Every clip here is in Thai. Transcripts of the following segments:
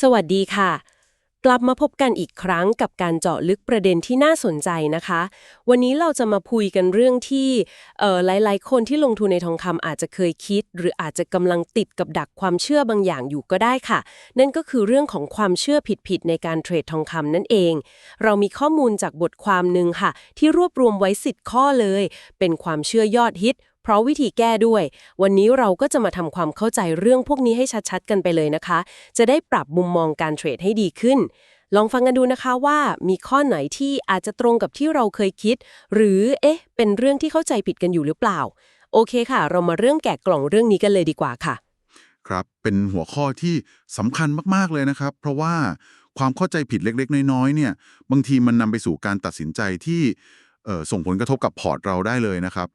สวัสดีค่ะ กลับมาพบกันอีกครั้งกับการเจาะลึกประเด็นที่น่าสนใจนะคะ วันนี้เราจะมาพูดกันเรื่องที่เอ่อหลาย ๆ คนที่ลงทุนในทองคำอาจจะเคยคิด หรืออาจจะกำลังติดกับดักความเชื่อบางอย่างอยู่ก็ได้ค่ะ นั่นก็คือเรื่องของความเชื่อผิด ๆ ในการเทรดทองคำนั่นเอง เรามีข้อมูลจากบทความหนึ่งค่ะ ที่รวบรวมไว้10ข้อเลย เป็นความเชื่อยอดฮิต ราะวิธีแก้ด้วย วันนี้เราก็จะมาทำความเข้าใจเรื่องพวกนี้ให้ชัดๆ กันไปเลยนะคะ จะได้ปรับมุมมองการเทรดให้ดีขึ้น ลองฟังกันดูนะคะว่ามีข้อไหนที่อาจจะตรงกับที่เราเคยคิด หรือเอ๊ะ เป็นเรื่องที่เข้าใจผิดกันอยู่หรือเปล่า โอเคค่ะ เรามาเรื่องแกะกล่องเรื่องนี้กันเลยดีกว่าค่ะ ครับเป็นหัวข้อที่สำคัญมากๆเลยนะครับ เพราะว่าความเข้าใจผิดเล็กๆ น้อยๆเนี่ย บางทีมันนำไปสู่การตัดสินใจที่ส่งผลกระทบกับพอร์ตเราได้เลยนะครับ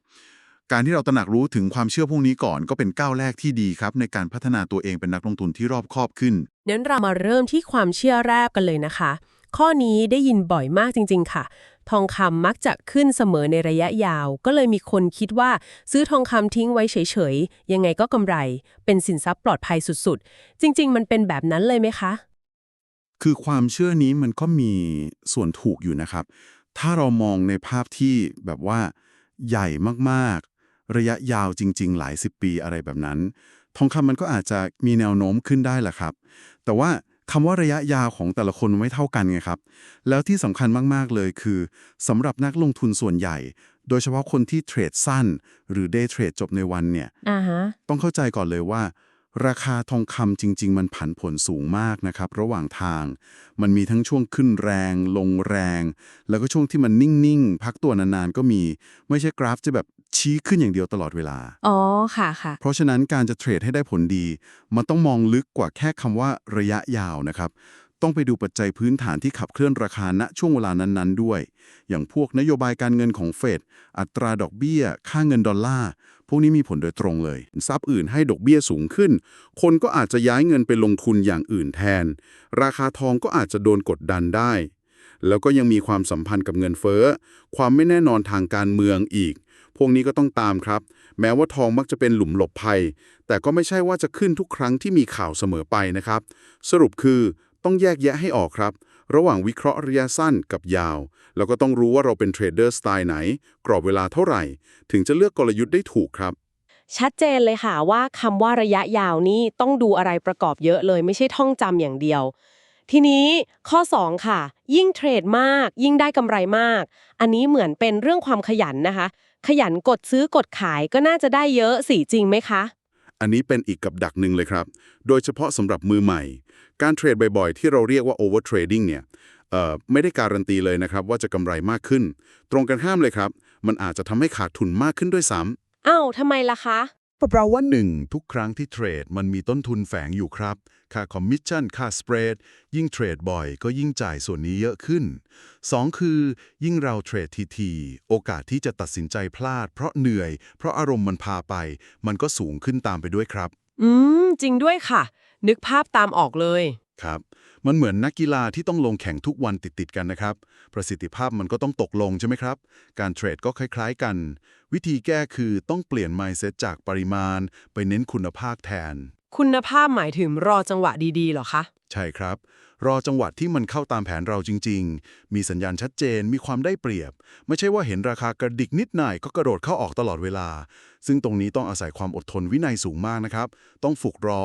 การที่เราตระหนักรู้ถึงความเชื่อพวกนี้ก่อนก็เป็นก้าวแรกที่ดีครับ ในการพัฒนาตัวเองเป็นนักลงทุนที่รอบคอบขึ้นงั้นเรามาเริ่มที่ความเชื่อแรกกันเลยนะคะ ข้อนี้ได้ยินบ่อยมากจริง ๆ ค่ะ ทองคำมักจะขึ้นเสมอในระยะยาว ก็เลยมีคนคิดว่าซื้อทองคำทิ้งไว้เฉยๆ ยังไงก็กำไร เป็นสินทรัพย์ปลอดภัยสุดๆ จริง ๆ มันเป็นแบบนั้นเลยไหมคะ คือความเชื่อนี้มันก็มีส่วนถูกอยู่นะครับ ถ้าเรามองในภาพที่แบบว่าใหญ่มากๆ ระยะยาวจริง ๆ หลายสิบปีอะไรแบบนั้น ทองคำมันก็อาจจะมีแนวโน้มขึ้นได้แหละครับ แต่ว่าคำว่าระยะยาวของแต่ละคนไม่เท่ากันไงครับ แล้วที่สำคัญมากๆเลยคือสำหรับนักลงทุนส่วนใหญ่ โดยเฉพาะคนที่เทรดสั้น หรือเดย์เทรดจบในวันเนี่ยอ่าฮะต้องเข้าใจก่อนเลยว่า ราคาทองคำจริง ๆ มันผันผวนสูงมากนะครับ ระหว่างทาง มันมีทั้งช่วงขึ้นแรง ลงแรง แล้วก็ช่วงที่มันนิ่ง ๆ พักตัวนาน ๆ ก็มี ไม่ใช่กราฟจะแบบชี้ขึ้นอย่างเดียวตลอดเวลา อ๋อ ค่ะค่ะ เพราะฉะนั้นการจะเทรดให้ได้ผลดี มันต้องมองลึกกว่าแค่คำว่าระยะยาวนะครับ ต้องไปดูปัจจัยพื้นฐานที่ขับเคลื่อนราคาณช่วงเวลานั้น ๆ ด้วย อย่างพวกนโยบายการเงินของเฟด อัตราดอกเบี้ย ค่าเงินดอลลาร์พวกนี้มีผลโดยตรงเลย ทรัพย์อื่นให้ดอกเบี้ยสูงขึ้น คนก็อาจจะย้ายเงินไปลงทุนอย่างอื่นแทน ราคาทองก็อาจจะโดนกดดันได้ แล้วก็ยังมีความสัมพันธ์กับเงินเฟ้อ ความไม่แน่นอนทางการเมืองอีก พวกนี้ก็ต้องตามครับ แม้ว่าทองมักจะเป็นหลุมหลบภัย แต่ก็ไม่ใช่ว่าจะขึ้นทุกครั้งที่มีข่าวเสมอไปนะครับ สรุปคือต้องแยกแยะให้ออกครับ ระหว่างวิเคราะห์ระยะสั้นกับยาว แล้วก็ต้องรู้ว่าเราเป็นเทรดเดอร์สไตล์ไหน กรอบเวลาเท่าไหร่ ถึงจะเลือกกลยุทธ์ได้ถูกครับ ชัดเจนเลยค่ะว่าคำว่าระยะยาวนี่ต้องดูอะไรประกอบเยอะเลย ไม่ใช่ท่องจำอย่างเดียว ทีนี้ข้อ 2 ค่ะ ยิ่งเทรดมาก ยิ่งได้กำไรมาก อันนี้เหมือนเป็นเรื่องความขยันนะคะ ขยันกดซื้อกดขายก็น่าจะได้เยอะสิจริงไหมคะ อันนี้เป็นอีกกับดักหนึ่งเลยครับ โดยเฉพาะสำหรับมือใหม่ การเทรดบ่อยๆ ที่เราเรียกว่า over trading เนี่ยเอ่อไม่ได้การันตีเลยนะครับว่าจะกำไรมากขึ้น ตรงกันข้ามเลยครับ มันอาจจะทำให้ขาดทุนมากขึ้นด้วยซ้ำอ้าวทำไมล่ะคะเพราะว่าหนึ่งทุกครั้งที่เทรดมันมีต้นทุนแฝงอยู่ครับ ค่าคอมมิชชั่น ค่าสเปรด ยิ่งเทรดบ่อยก็ยิ่งจ่ายส่วนนี้เยอะขึ้น 2 คือ ยิ่งเราเทรดทีๆโอกาสที่จะตัดสินใจพลาด เพราะเหนื่อย เพราะอารมณ์มันพาไป มันก็สูงขึ้นตามไปด้วยครับ อืม จริงด้วยค่ะ นึกภาพตามออกเลย ครับ มันเหมือนนักกีฬาที่ต้องลงแข่งทุกวันติดๆกันนะครับ ประสิทธิภาพมันก็ต้องตกลงใช่ไหมครับ การเทรดก็คล้ายๆกัน วิธีแก้คือต้องเปลี่ยน mindset จากปริมาณ ไปเน้นคุณภาพแทน คุณภาพหมายถึงรอจังหวะดีๆเหรอคะ ใช่ครับ รอจังหวะที่มันเข้าตามแผนเราจริง ๆ มีสัญญาณชัดเจน มีความได้เปรียบ ไม่ใช่ว่าเห็นราคากระดิกนิดหน่อยก็กระโดดเข้าออกตลอดเวลา ซึ่งตรงนี้ต้องอาศัยความอดทนวินัยสูงมากนะครับ ต้องฝึกรอ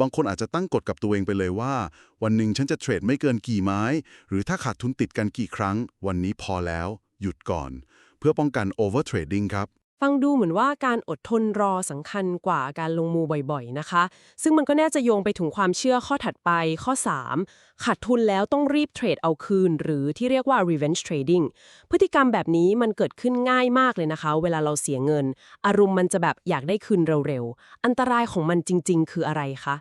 บางคนอาจจะตั้งกฎกับตัวเองไปเลยว่า วันหนึ่งฉันจะเทรดไม่เกินกี่ไม้ หรือถ้าขาดทุนติดกันกี่ครั้ง วันนี้พอแล้ว หยุดก่อน เพื่อป้องกันโอเวอร์เทรดดิ้งครับฟังดูเหมือนว่าการอดทนรอสำคัญกว่าการลงมือบ่อยๆนะคะ ซึ่งมันก็น่าจะโยงไปถึงความเชื่อข้อถัดไปข้อ 3 ขาดทุนแล้วต้องรีบเทรดเอาคืน หรือที่เรียกว่า revenge trading พฤติกรรมแบบนี้มันเกิดขึ้นง่ายมากเลยนะคะ เวลาเราเสียเงิน อารมณ์มันจะแบบอยากได้คืนเร็วๆ อันตรายของมันจริง ๆ คืออะไรคะ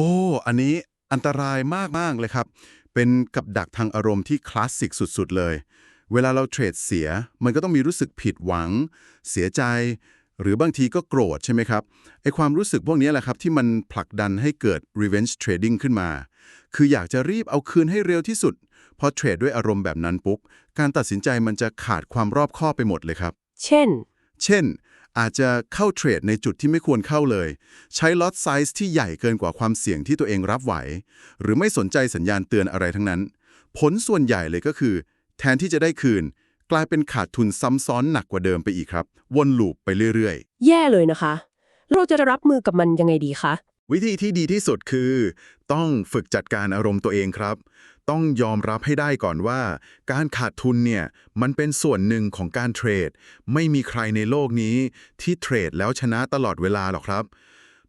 โอ้ อันนี้อันตรายมาก ๆ เลยครับ เป็นกับดักทางอารมณ์ที่คลาสสิกสุด ๆ เลย เวลาเราเทรดเสีย มันก็ต้องมีรู้สึกผิดหวัง เสียใจ หรือบางทีก็โกรธใช่ไหมครับ ไอความรู้สึกพวกนี้แหละครับ ที่มันผลักดันให้เกิด revenge trading ขึ้นมา คืออยากจะรีบเอาคืนให้เร็วที่สุด พอเทรดด้วยอารมณ์แบบนั้นปุ๊บ การตัดสินใจมันจะขาดความรอบคอบไปหมดเลยครับ เช่น เช่น อาจจะเข้าเทรดในจุดที่ไม่ควรเข้าเลย ใช้ล็อตไซส์ที่ใหญ่เกินกว่าความเสี่ยงที่ตัวเองรับไหว หรือไม่สนใจสัญญาณเตือนอะไรทั้งนั้น ผลส่วนใหญ่เลยก็คือ แทนที่จะได้คืน กลายเป็นขาดทุนซ้ำซ้อนหนักกว่าเดิมไปอีกครับ วนลูปไปเรื่อยแย่เลยนะคะ เราจะรับมือกับมันยังไงดีคะๆวิธีที่ดีที่สุดคือ ต้องฝึกจัดการอารมณ์ตัวเองครับ ต้องยอมรับให้ได้ก่อนว่า การขาดทุนเนี่ยมันเป็นส่วนหนึ่งของการเทรด ไม่มีใครในโลกนี้ที่เทรดแล้วชนะตลอดเวลาหรอกครับ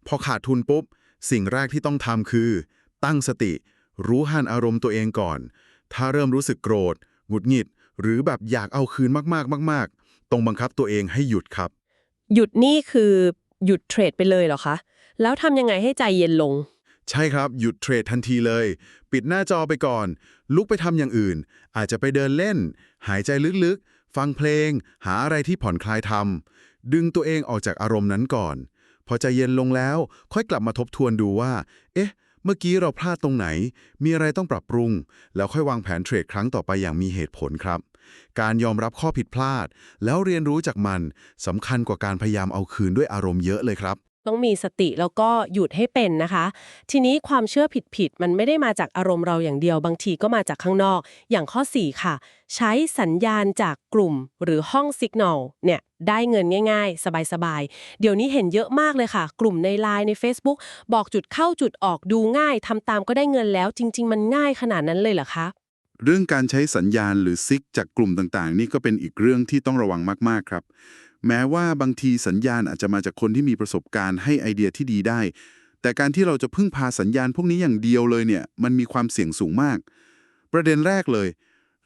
พอขาดทุนปุ๊บ สิ่งแรกที่ต้องทำคือ ตั้งสติ รู้หันอารมณ์ตัวเองก่อน ถ้าเริ่มรู้สึกโกรธหงุดหงิด หรือแบบอยากเอาคืนมากๆ มาก ๆ ต้องบังคับตัวเองให้หยุดครับ หยุดนี่คือหยุดเทรดไปเลยเหรอคะแล้วทำยังไงให้ใจเย็นลง ใช่ครับ หยุดเทรดทันทีเลย ปิดหน้าจอไปก่อน ลุกไปทำอย่างอื่น อาจจะไปเดินเล่น หายใจลึกๆ ฟังเพลง หาอะไรที่ผ่อนคลายทำดึงตัวเองออกจากอารมณ์นั้นก่อน พอใจเย็นลงแล้ว ค่อยกลับมาทบทวนดูว่า เอ๊ะ เมื่อกี้เราพลาดตรงไหน มีอะไรต้องปรับปรุง แล้วค่อยวางแผนเทรดครั้งต่อไปอย่างมีเหตุผลครับ การยอมรับข้อผิดพลาด แล้วเรียนรู้จากมันสำคัญกว่าการพยายามเอาคืนด้วยอารมณ์เยอะเลยครับ ต้องมีสติแล้วก็หยุดให้เป็นนะคะ ทีนี้ความเชื่อผิดๆมันไม่ได้มาจากอารมณ์เราอย่างเดียว บางทีก็มาจากข้างนอก อย่างข้อ 4 ค่ะ ใช้สัญญาณจากกลุ่มหรือห้องสิก n นลเนี่ยได้เงินง่ายๆ สบายๆ เดี๋ยวนี้เห็นเยอะมากเลยค่ะ กลุ่มใน Line ใน Facebook บอกจุดเข้าจุดออกดูง่ายทำตามก็ได้เงินแล้ว จริง ๆ มันง่ายขนาดนั้นเลยเหรอคะเรื่องการใช้สัญญาณหรือซิกจากกลุ่มต่างๆ นี่ก็เป็นอีกเรื่องที่ต้องระวังมากๆครับ แม้ว่าบางทีสัญญาณอาจจะมาจากคนที่มีประสบการณ์ให้ไอเดียที่ดีได้ แต่การที่เราจะพึ่งพาสัญญาณพวกนี้อย่างเดียวเลยเนี่ย มันมีความเสี่ยงสูงมาก ประเด็นแรกเลย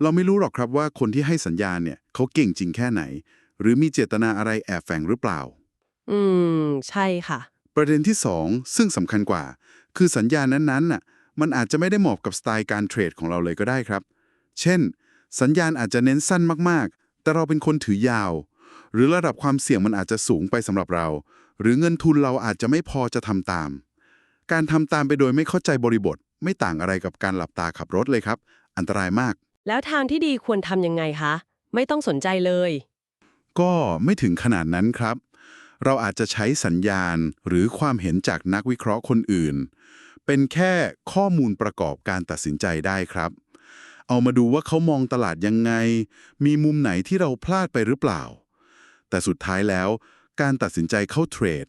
เราไม่รู้หรอกครับว่าคนที่ให้สัญญาณเนี่ยเขาเก่งจริงแค่ไหน หรือมีเจตนาอะไรแอบแฝงหรือเปล่า อืม ใช่ค่ะ ประเด็นที่ 2 ซึ่งสำคัญกว่า คือสัญญาณนั้นๆน่ะ มันอาจจะไม่ได้เหมาะกับสไตล์การเทรดของเราเลยก็ได้ครับ เช่น สัญญาณอาจจะเน้นสั้นมากๆ แต่เราเป็นคนถือยาว หรือระดับความเสี่ยงมันอาจจะสูงไปสำหรับเรา หรือเงินทุนเราอาจจะไม่พอจะทำตาม การทำตามไปโดยไม่เข้าใจบริบท ไม่ต่างอะไรกับการหลับตาขับรถเลยครับ อันตรายมาก แล้วทางที่ดีควรทำยังไงคะ ไม่ต้องสนใจเลย ก็ไม่ถึงขนาดนั้นครับ เราอาจจะใช้สัญญาณหรือความเห็นจากนักวิเคราะห์คนอื่น เป็นแค่ข้อมูลประกอบการตัดสินใจได้ครับเอามาดูว่าเขามองตลาดยังไง มีมุมไหนที่เราพลาดไปหรือเปล่า แต่สุดท้ายแล้ว การตัดสินใจเข้าเทรด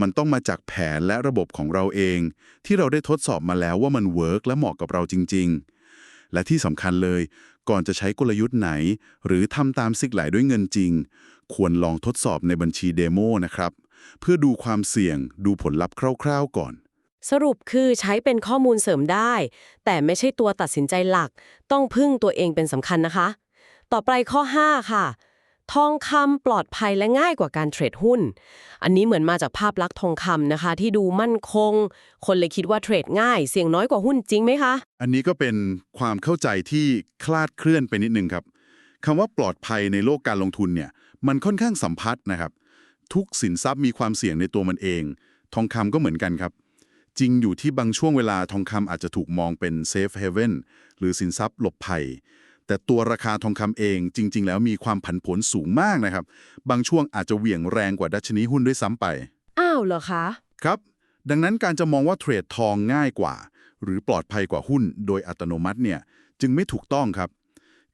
มันต้องมาจากแผนและระบบของเราเอง ที่เราได้ทดสอบมาแล้วว่ามันเวิร์กและเหมาะกับเราจริง ๆ และที่สำคัญเลย ก่อนจะใช้กลยุทธ์ไหน หรือทำตามซิกไหลด้วยเงินจริง ควรลองทดสอบในบัญชีเดโมนะครับ เพื่อดูความเสี่ยง ดูผลลัพธ์คร่าวๆก่อนสรุปคือใช้เป็นข้อมูลเสริมได้ แต่ไม่ใช่ตัวตัดสินใจหลัก ต้องพึ่งตัวเองเป็นสำคัญนะคะ ต่อไปข้อ 5 ค่ะ ทองคำปลอดภัยและง่ายกว่าการเทรดหุ้น อันนี้เหมือนมาจากภาพลักษณ์ทองคำนะคะ ที่ดูมั่นคง คนเลยคิดว่าเทรดง่าย เสี่ยงน้อยกว่าหุ้นจริงไหมคะ อันนี้ก็เป็นความเข้าใจที่คลาดเคลื่อนไปนิดนึงครับคำว่าปลอดภัยในโลกการลงทุนเนี่ย มันค่อนข้างสัมพัทธ์นะครับ ทุกสินทรัพย์มีความเสี่ยงในตัวมันเอง ทองคำก็เหมือนกันครับ จริงอยู่ที่บางช่วงเวลาทองคำอาจจะถูกมองเป็นเซฟเฮเว่นหรือสินทรัพย์หลบภัย แต่ตัวราคาทองคำเองจริง ๆ แล้วมีความผันผวนสูงมากนะครับ บางช่วงอาจจะเหวี่ยงแรงกว่าดัชนีหุ้นด้วยซ้ำไป อ้าวเหรอคะ ครับ ดังนั้นการจะมองว่าเทรดทองง่ายกว่า หรือปลอดภัยกว่าหุ้นโดยอัตโนมัติเนี่ยจึงไม่ถูกต้องครับ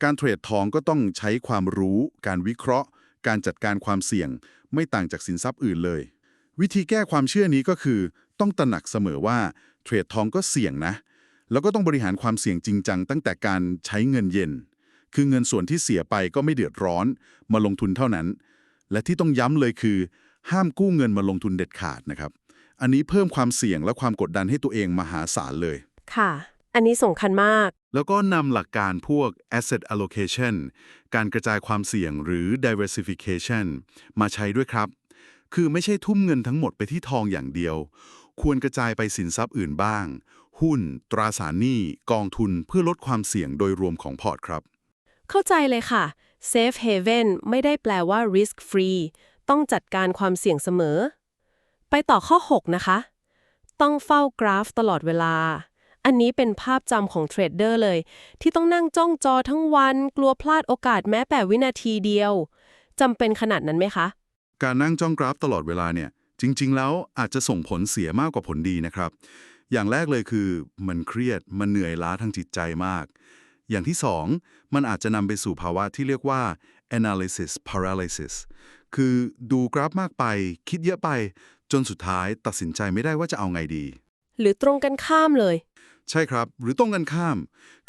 การเทรดทองก็ต้องใช้ความรู้ การวิเคราะห์ การจัดการความเสี่ยง ไม่ต่างจากสินทรัพย์อื่นเลย วิธีแก้ความเชื่อนี้ก็คือ ต้องตระหนักเสมอว่าเทรดทองก็เสี่ยงนะ แล้วก็ต้องบริหารความเสี่ยงจริงจังตั้งแต่การใช้เงินเย็น คือเงินส่วนที่เสียไปก็ไม่เดือดร้อน มาลงทุนเท่านั้น และที่ต้องย้ำเลยคือ ห้ามกู้เงินมาลงทุนเด็ดขาดนะครับ อันนี้เพิ่มความเสี่ยงและความกดดันให้ตัวเองมหาศาลเลย ค่ะ อันนี้สำคัญมาก แล้วก็นำหลักการพวก asset allocation การกระจายความเสี่ยงหรือ diversification มาใช้ด้วยครับ คือไม่ใช่ทุ่มเงินทั้งหมดไปที่ทองอย่างเดียว ควรกระจายไปสินทรัพย์อื่นบ้าง หุ้น ตราสารหนี้ กองทุนเพื่อลดความเสี่ยงโดยรวมของพอร์ตครับ เข้าใจเลยค่ะ Safe Haven ไม่ได้แปลว่า risk free ต้องจัดการความเสี่ยงเสมอ ไปต่อข้อ 6 นะคะ ต้องเฝ้ากราฟตลอดเวลา อันนี้เป็นภาพจำของเทรดเดอร์เลย ที่ต้องนั่งจ้องจอทั้งวัน กลัวพลาดโอกาสแม้แต่วินาทีเดียวจำเป็นขนาดนั้นไหมคะ การนั่งจ้องกราฟตลอดเวลาเนี่ยจริง ๆ แล้วอาจจะส่งผลเสียมากกว่าผลดีนะครับ อย่างแรกเลยคือ มันเครียดมันเหนื่อยล้าทางจิตใจมาก อย่างที่สองมันอาจจะนำไปสู่ภาวะที่เรียกว่า analysis paralysis คือดูกราฟมากไป คิดเยอะไป จนสุดท้ายตัดสินใจไม่ได้ว่าจะเอาไงดี หรือตรงกันข้ามเลย ใช่ครับ หรือตรงกันข้าม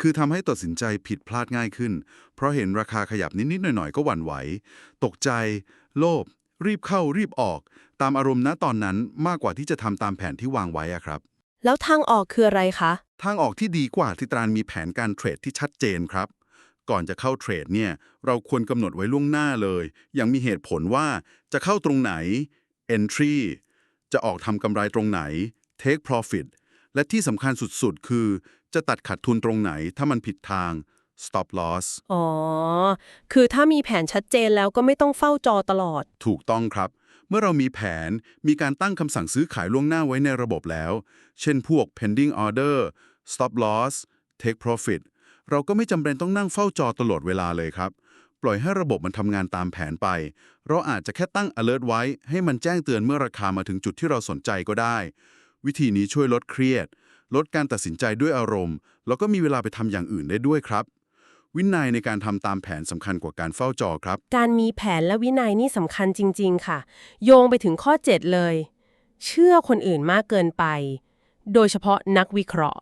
คือทำให้ตัดสินใจผิดพลาดง่ายขึ้น เพราะเห็นราคาขยับนิดๆหน่อยๆ ก็หวั่นไหว ตกใจ โลภรีบเข้ารีบออก ตามอารมณ์ณตอนนั้นมากกว่าที่จะทำตามแผนที่วางไว้อะครับ แล้วทางออกคืออะไรคะ ทางออกที่ดีกว่าที่ตรานมีแผนการเทรดที่ชัดเจนครับ ก่อนจะเข้าเทรดเนี่ย เราควรกำหนดไว้ล่วงหน้าเลย อย่างมีเหตุผลว่าจะเข้าตรงไหน entry จะออกทำกำไรตรงไหน take profit และที่สำคัญสุดๆ คือ จะตัดขาดทุนตรงไหนถ้ามันผิดทาง stop loss อ๋อ คือถ้ามีแผนชัดเจนแล้วก็ไม่ต้องเฝ้าจอตลอด ถูกต้องครับ เมื่อเรามีแผนมีการตั้งคำสั่งซื้อขายล่วงหน้าไว้ในระบบแล้ว เช่นพวก pending order stop loss take profit เราก็ไม่จำเป็นต้องนั่งเฝ้าจอตลอดเวลาเลยครับ ปล่อยให้ระบบมันทำงานตามแผนไป เราอาจจะแค่ตั้ง alert ไว้ ให้มันแจ้งเตือนเมื่อราคามาถึงจุดที่เราสนใจก็ได้ วิธีนี้ช่วยลดเครียด ลดการตัดสินใจด้วยอารมณ์ แล้วก็มีเวลาไปทำอย่างอื่นได้ด้วยครับ วินัยในการทำตามแผนสำคัญกว่าการเฝ้าจอครับ การมีแผนและวินัยนี่สำคัญจริง ๆ ค่ะ โยงไปถึงข้อ 7 เลย เชื่อคนอื่นมากเกินไป โดยเฉพาะนักวิเคราะห์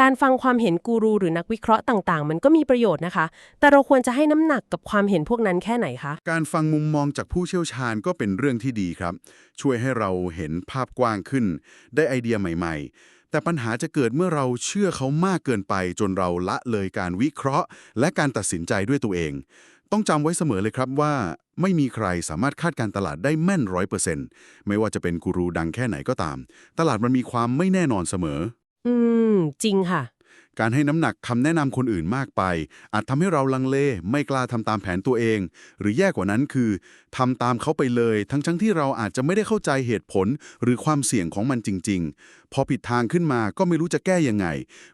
การฟังความเห็นกูรูหรือนักวิเคราะห์ต่างๆ มันก็มีประโยชน์นะคะ แต่เราควรจะให้น้ำหนักกับความเห็นพวกนั้นแค่ไหนคะ การฟังมุมมองจากผู้เชี่ยวชาญก็เป็นเรื่องที่ดีครับ ช่วยให้เราเห็นภาพกว้างขึ้น ได้ไอเดียใหม่ ๆ แต่ปัญหาจะเกิดเมื่อเราเชื่อเขามากเกินไป จนเราละเลยการวิเคราะห์ และการตัดสินใจด้วยตัวเอง ต้องจำไว้เสมอเลยครับว่า ไม่มีใครสามารถคาดการตลาดได้แม่นร้อยเปอร์เซ็นต์ไม่ว่าจะเป็นกูรูดังแค่ไหนก็ตาม ตลาดมันมีความไม่แน่นอนเสมอ อืม จริงค่ะ การให้น้ำหนักคำแนะนำคนอื่นมากไป อาจทำให้เราลังเล ไม่กล้าทำตามแผนตัวเอง หรือแย่กว่านั้นคือทำตามเขาไปเลย ทั้งทั้งที่เราอาจจะไม่ได้เข้าใจเหตุผล หรือความเสี่ยงของมันจริง ๆ พอผิดทางขึ้นมาก็ไม่รู้จะแก้ยังไง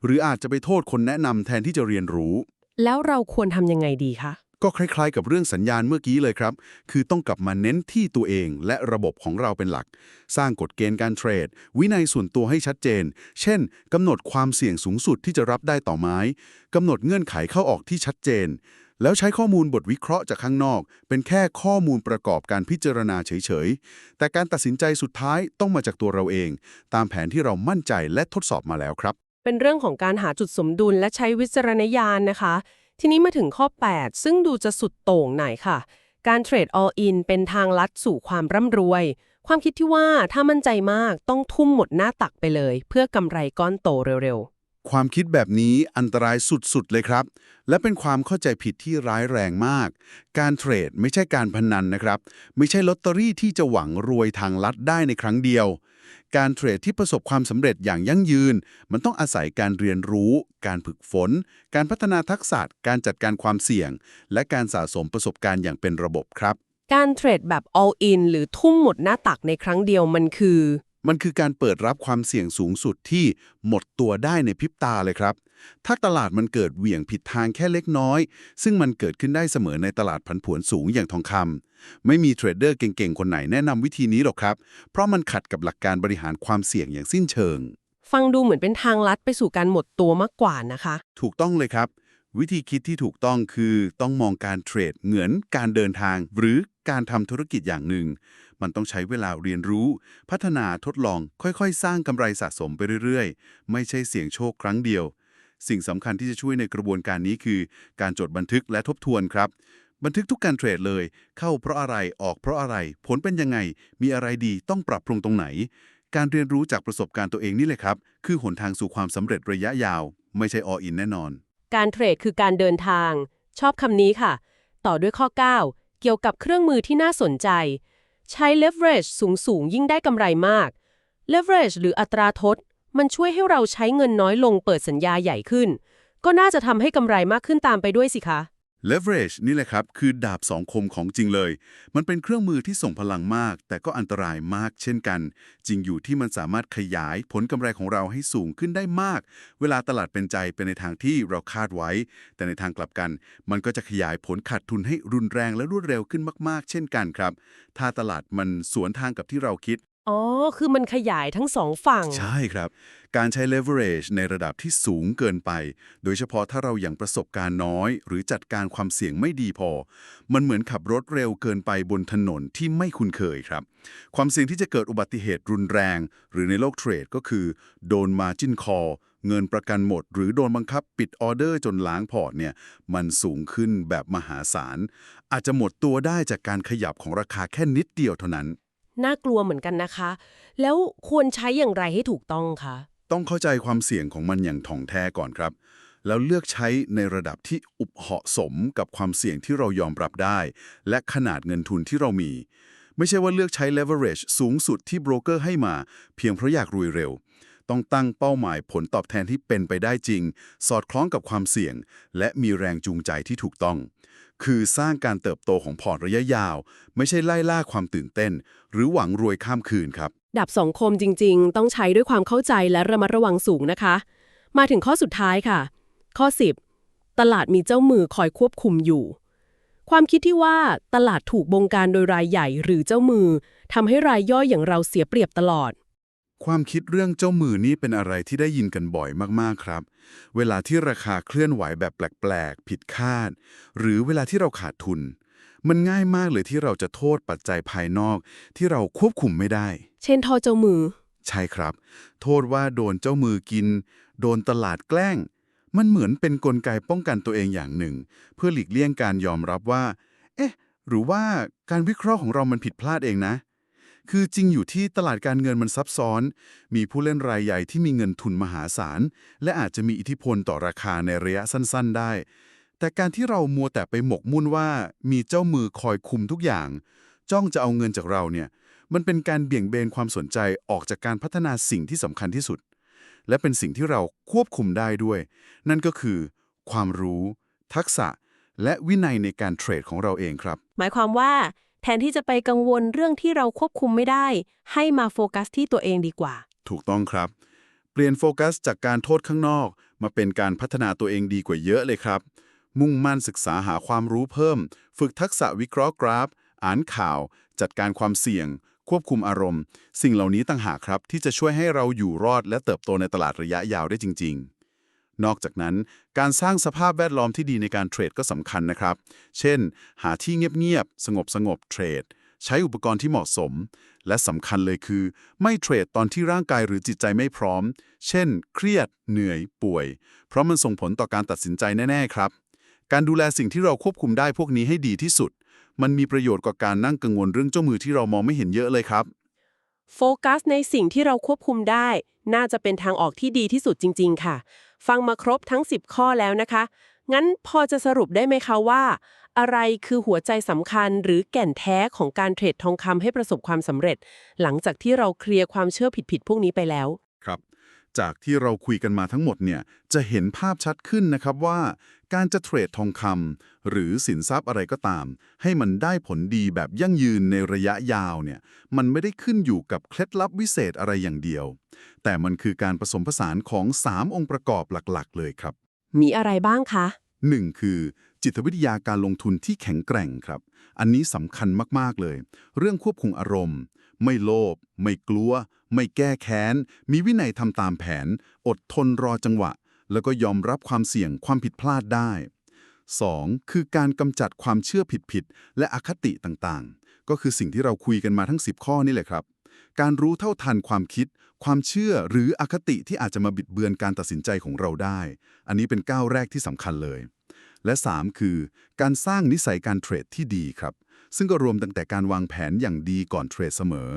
หรืออาจจะไปโทษคนแนะนำแทนที่จะเรียนรู้ แล้วเราควรทำยังไงดีคะ ก็คล้ายๆ กับเรื่องสัญญาณเมื่อกี้เลยครับ คือต้องกลับมาเน้นที่ตัวเองและระบบของเราเป็นหลัก สร้างกฎเกณฑ์การเทรด วินัยส่วนตัวให้ชัดเจน เช่นกำหนดความเสี่ยงสูงสุดที่จะรับได้ต่อไม้กำหนดเงื่อนไขเข้าออกที่ชัดเจน แล้วใช้ข้อมูลบทวิเคราะห์จากข้างนอก เป็นแค่ข้อมูลประกอบการพิจารณาเฉยๆ แต่การตัดสินใจสุดท้ายต้องมาจากตัวเราเอง ตามแผนที่เรามั่นใจและทดสอบมาแล้วครับ เป็นเรื่องของการหาจุดสมดุลและใช้วิจารณญาณนะคะ ทีนี้มาถึงข้อ 8 ซึ่งดูจะสุดโต่งหน่อยค่ะ การเทรด all in เป็นทางลัดสู่ความร่ำรวย ความคิดที่ว่าถ้ามั่นใจมากต้องทุ่มหมดหน้าตักไปเลย เพื่อกำไรก้อนโตเร็วๆ ความคิดแบบนี้อันตรายสุดๆเลยครับ และเป็นความเข้าใจผิดที่ร้ายแรงมาก การเทรดไม่ใช่การพนันนะครับ ไม่ใช่ลอตเตอรี่ที่จะหวังรวยทางลัดได้ในครั้งเดียว การเทรดที่ประสบความสำเร็จอย่างยั่งยืน มันต้องอาศัยการเรียนรู้ การฝึกฝน การพัฒนาทักษะ การจัดการความเสี่ยง และการสะสมประสบการณ์อย่างเป็นระบบครับๆการเทรดแบบ all in หรือทุ่มหมดหน้าตักในครั้งเดียวมันคือ มันคือการเปิดรับความเสี่ยงสูงสุดที่หมดตัวได้ในพริบตาเลยครับ ถ้าตลาดมันเกิดเหวี่ยงผิดทางแค่เล็กน้อย ซึ่งมันเกิดขึ้นได้เสมอในตลาดผันผวนสูงอย่างทองคำไม่มีเทรดเดอร์เก่งๆ คนไหนแนะนำวิธีนี้หรอกครับ เพราะมันขัดกับหลักการบริหารความเสี่ยงอย่างสิ้นเชิง ฟังดูเหมือนเป็นทางลัดไปสู่การหมดตัวมากกว่านะคะ ถูกต้องเลยครับ วิธีคิดที่ถูกต้องคือต้องมองการเทรดเหมือนการเดินทาง หรือการทำธุรกิจอย่างหนึ่ง มันต้องใช้เวลาเรียนรู้ พัฒนาทดลองค่อยๆ สร้างกำไรสะสมไปเรื่อยๆ ไม่ใช่เสี่ยงโชคครั้งเดียว สิ่งสำคัญที่จะช่วยในกระบวนการนี้คือ การจดบันทึกและทบทวนครับ บันทึกทุกการเทรดเลย เข้าเพราะอะไรออกเพราะอะไร ผลเป็นยังไง มีอะไรดีต้องปรับปรุงตรงไหน การเรียนรู้จากประสบการณ์ตัวเองนี่เลยครับ คือหนทางสู่ความสำเร็จระยะยาว ไม่ใช่ออินแน่นอน การเทรดคือการเดินทาง ชอบคำนี้ค่ะ ต่อด้วยข้อ 9 เกี่ยวกับเครื่องมือที่น่าสนใจ ใช้ leverage สูงสูงยิ่งได้กำไรมาก leverage หรืออัตราทด มันช่วยให้เราใช้เงินน้อยลงเปิดสัญญาใหญ่ขึ้น ก็น่าจะทำให้กำไรมากขึ้นตามไปด้วยสิคะ leverage นี่แหละครับ คือดาบสองคมของจริงเลย มันเป็นเครื่องมือที่ส่งพลังมาก แต่ก็อันตรายมากเช่นกัน จริงอยู่ที่มันสามารถขยายผลกำไรของเราให้สูงขึ้นได้มาก เวลาตลาดเป็นใจเป็นในทางที่เราคาดไว้ แต่ในทางกลับกัน มันก็จะขยายผลขาดทุนให้รุนแรงและรวดเร็วขึ้นมาก ๆ เช่นกันครับ ถ้าตลาดมันสวนทางกับที่เราคิด อ๋อ คือมันขยายทั้งสองฝั่ง ใช่ครับ การใช้ leverage ในระดับที่สูงเกินไป โดยเฉพาะถ้าเราอย่างประสบการณ์น้อย หรือจัดการความเสี่ยงไม่ดีพอ มันเหมือนขับรถเร็วเกินไปบนถนนที่ไม่คุ้นเคยครับ ความเสี่ยงที่จะเกิดอุบัติเหตุรุนแรง หรือในโลกเทรดก็คือ โดน margin call เงินประกันหมด หรือโดนบังคับปิดออเดอร์จนล้างพอร์ตเนี่ยมันสูงขึ้นแบบมหาศาลอาจจะหมดตัวได้จากการขยับของราคาแค่นิดเดียวเท่านั้น น่ากลัวเหมือนกันนะคะ แล้วควรใช้อย่างไรให้ถูกต้องคะต้องเข้าใจความเสี่ยงของมันอย่างถ่องแท้ก่อนครับ แล้วเลือกใช้ในระดับที่อุปเหาะสมกับความเสี่ยงที่เรายอมรับได้ และขนาดเงินทุนที่เรามี ไม่ใช่ว่าเลือกใช้ leverage สูงสุดที่โบรกเกอร์ให้มา เพียงเพราะอยากรวยเร็ว ต้องตั้งเป้าหมายผลตอบแทนที่เป็นไปได้จริง สอดคล้องกับความเสี่ยง และมีแรงจูงใจที่ถูกต้อง คือสร้างการเติบโตของพอร์ตระยะยาว ไม่ใช่ไล่ล่าความตื่นเต้น หรือหวังรวยข้ามคืนครับ ดับสองคมจริง ๆ ต้องใช้ด้วยความเข้าใจและระมัดระวังสูงนะคะ มาถึงข้อสุดท้ายค่ะ ข้อ 10 ตลาดมีเจ้ามือคอยควบคุมอยู่ ความคิดที่ว่าตลาดถูกบงการโดยรายใหญ่หรือเจ้ามือทำให้รายย่อยอย่างเราเสียเปรียบตลอด ความคิดเรื่องเจ้ามือนี่เป็นอะไรที่ได้ยินกันบ่อยมากๆครับ เวลาที่ราคาเคลื่อนไหวแบบแปลกๆ ผิดคาด หรือเวลาที่เราขาดทุน มันง่ายมากเลยที่เราจะโทษปัจจัยภายนอกที่เราควบคุมไม่ได้ เช่นทอเจ้ามือ ใช่ครับ โทษว่าโดนเจ้ามือกิน โดนตลาดแกล้ง มันเหมือนเป็นนกลไกป้องกันตัวเองอย่างหนึ่ง เพื่อหลีกเลี่ยงการยอมรับว่า เอ๊ะ หรือว่าการวิเคราะห์ของเรามันผิดพลาดเองนะ คือจริงอยู่ที่ตลาดการเงินมันซับซ้อน มีผู้เล่นรายใหญ่ที่มีเงินทุนมหาศาล และอาจจะมีอิทธิพลต่อราคาในระยะสั้น ๆ ได้ แต่การที่เรามัวแต่ไปหมกมุ่นว่ามีเจ้ามือคอยคุมทุกอย่าง จ้องจะเอาเงินจากเราเนี่ย มันเป็นการเบี่ยงเบนความสนใจออกจากการพัฒนาสิ่งที่สำคัญที่สุด และเป็นสิ่งที่เราควบคุมได้ด้วย นั่นก็คือ ความรู้ ทักษะ และวินัยในการเทรดของเราเองครับ หมายความว่า แทนที่จะไปกังวลเรื่องที่เราควบคุมไม่ได้ ให้มาโฟกัสที่ตัวเองดีกว่า ถูกต้องครับ เปลี่ยนโฟกัสจากการโทษข้างนอก มาเป็นการพัฒนาตัวเองดีกว่าเยอะเลยครับ มุ่งมั่นศึกษาหาความรู้เพิ่ม ฝึกทักษะวิเคราะห์กราฟ อ่านข่าว จัดการความเสี่ยง ควบคุมอารมณ์ สิ่งเหล่านี้ต่างหากครับ ที่จะช่วยให้เราอยู่รอดและเติบโตในตลาดระยะยาวได้จริง ๆ นอกจากนั้น การสร้างสภาพแวดล้อมที่ดีในการเทรดก็สำคัญนะครับ เช่น หาที่เงียบๆ สงบๆ เทรด ใช้อุปกรณ์ที่เหมาะสม และสำคัญเลยคือ ไม่เทรดตอนที่ร่างกายหรือจิตใจไม่พร้อม เช่น เครียด เหนื่อย ป่วย เพราะมันส่งผลต่อการตัดสินใจแน่ๆ ครับ การดูแลสิ่งที่เราควบคุมได้พวกนี้ให้ดีที่สุด มันมีประโยชน์กว่าการนั่งกังวลเรื่องเจ้ามือที่เรามองไม่เห็นเยอะเลยครับ โฟกัสในสิ่งที่เราควบคุมได้ น่าจะเป็นทางออกที่ดีที่สุดจริง ๆ ค่ะ ฟังมาครบทั้ง 10 ข้อแล้วนะคะ งั้นพอจะสรุปได้ไหมคะว่า อะไรคือหัวใจสำคัญหรือแก่นแท้ของการเทรดทองคำให้ประสบความสำเร็จ หลังจากที่เราเคลียร์ความเชื่อผิดๆพวกนี้ไปแล้ว จากที่เราคุยกันมาทั้งหมดเนี่ยจะเห็นภาพชัดขึ้นนะครับว่า การจะเทรดทองคำหรือสินทรัพย์อะไรก็ตาม ให้มันได้ผลดีแบบยั่งยืนในระยะยาวเนี่ยมันไม่ได้ขึ้นอยู่กับเคล็ดลับวิเศษอะไรอย่างเดียว แต่มันคือการผสมผสานของ 3 องค์ประกอบหลักๆ เลยครับ มีอะไรบ้างคะ 1. คือ จิตวิทยาการลงทุนที่แข็งแกร่งครับ อันนี้สำคัญมากๆเลย เรื่องควบคุมอารมณ์ ไม่โลภไม่กลัว ไม่แก้แค้น มีวินัยทำตามแผน อดทนรอจังหวะ แล้วก็ยอมรับความเสี่ยงความผิดพลาดได้ 2. คือการกำจัดความเชื่อผิดๆและอคติต่างๆ ก็คือสิ่งที่เราคุยกันมาทั้ง 10 ข้อนี่แหละครับ การรู้เท่าทันความคิด ความเชื่อหรืออคติที่อาจจะมาบิดเบือนการตัดสินใจของเราได้ อันนี้เป็นก้าวแรกที่สำคัญเลย และ 3 คือ การสร้างนิสัยการเทรดที่ดีครับ ซึ่งก็รวมตั้งแต่การวางแผนอย่างดีก่อนเทรดเสมอ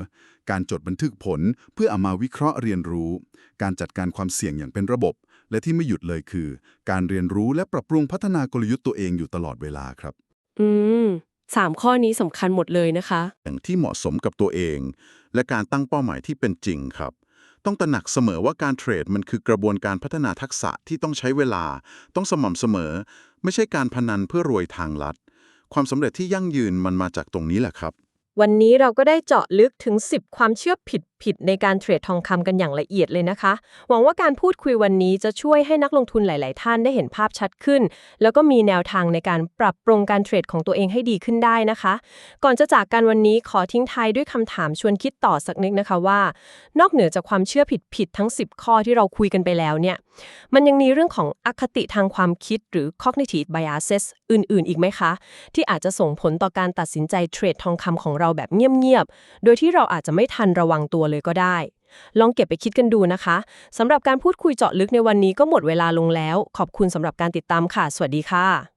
การจดบันทึกผลเพื่อเอามาวิเคราะห์เรียนรู้ การจัดการความเสี่ยงอย่างเป็นระบบ และที่ไม่หยุดเลยคือ การเรียนรู้และปรับปรุงพัฒนากลยุทธ์ตัวเองอยู่ตลอดเวลาครับ อืมสามข้อนี้สำคัญหมดเลยนะคะ อย่างที่เหมาะสมกับตัวเอง และการตั้งเป้าหมายที่เป็นจริงครับ ต้องตระหนักเสมอว่าการเทรดมันคือกระบวนการพัฒนาทักษะที่ต้องใช้เวลา ต้องสม่ำเสมอ ไม่ใช่การพนันเพื่อรวยทางลัด ความสำเร็จที่ยั่งยืนมันมาจากตรงนี้แหละครับ วันนี้เราก็ได้เจาะลึกถึง 10 ความเชื่อผิด ผิดในการเทรดทองคำกันอย่างละเอียดเลยนะคะ หวังว่าการพูดคุยวันนี้จะช่วยให้นักลงทุนหลาย ๆ ท่านได้เห็นภาพชัดขึ้น แล้วก็มีแนวทางในการปรับปรุงการเทรดของตัวเองให้ดีขึ้นได้นะคะ ก่อนจะจากกันวันนี้ขอทิ้งท้ายด้วยคำถามชวนคิดต่อสักนิดนะคะว่า นอกเหนือจากความเชื่อผิดผิดๆทั้ง 10 ข้อที่เราคุยกันไปแล้วเนี่ย มันยังมีเรื่องของอคติทางความคิดหรือ cognitive biases อื่น ๆ อีกไหมคะ ที่อาจจะส่งผลต่อการตัดสินใจเทรดทองคำของเราแบบเงียบ ๆ โดยที่เราอาจจะไม่ทันระวังตัวเลยก็ได้ ลองเก็บไปคิดกันดูนะคะสำหรับการพูดคุยเจาะลึกในวันนี้ก็หมดเวลาลงแล้ว ขอบคุณสำหรับการติดตามค่ะ สวัสดีค่ะ